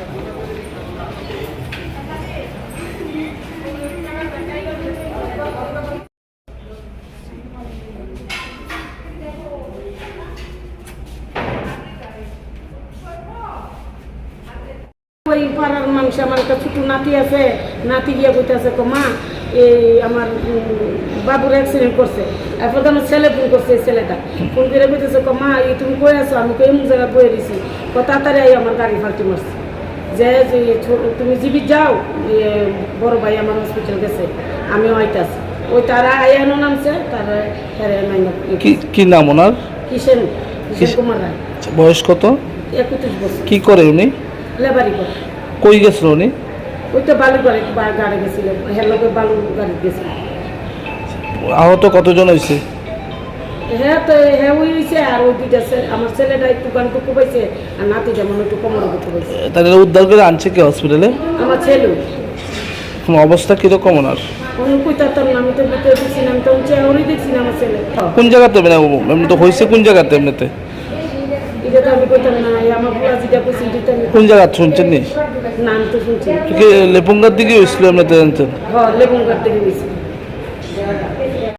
ওই পাড়ার আমার একটা নাতি আছে, নাতি গিয়ে বইতেছে কো মা, এই আমার বাবুর অ্যাক্সিডেন্ট করছে। এরপর তো আমার ছেলে ফোন করছে ছেলেটা। ফোন করে বলতেছে কো মা, এই তুমি কই আছো? আমি কই জায়গায় বয়ে দিছি তাড়াতাড়ি আমার গাড়ি ফাল্টি মারছে। যে তুমি জীবিত যাও বড় ভাই আমার হসপিটাল গেছে আমিও আইতাছি। ওই তারা আয়ানো নামছে তারা কি নাম ওনার? কিষেন কিষেন কুমার রায়। বয়স কত? একত্রিশ বছর। কি করে উনি? লেবারি করে। কই গেছিল উনি? ওই তো বালু গাড়ি গাড়ি গেছিল। হেলোকে বালু গাড়ি গেছিল। আহত কতজন হয়েছে হ্যাঁ তো হ্যাঁ ওই হয়েছে আর ওই দুইটা আমার ছেলেটা একটু গান টুকু পাইছে আর নাতি যেমন একটু কোমর টুকু পাইছে উদ্ধার করে আনছে কি হসপিটালে আমার ছেলে। অবস্থা কীরকম ওনার? কোন জায়গাতে মানে এমনি তো হয়েছে কোন জায়গাতে এমনিতে? কোন জায়গা শুনছেন নি? লেপুঙ্গার দিকে হয়েছিল এমনিতে জানছেন হ্যাঁ লেবুঙ্গার থেকে গেছি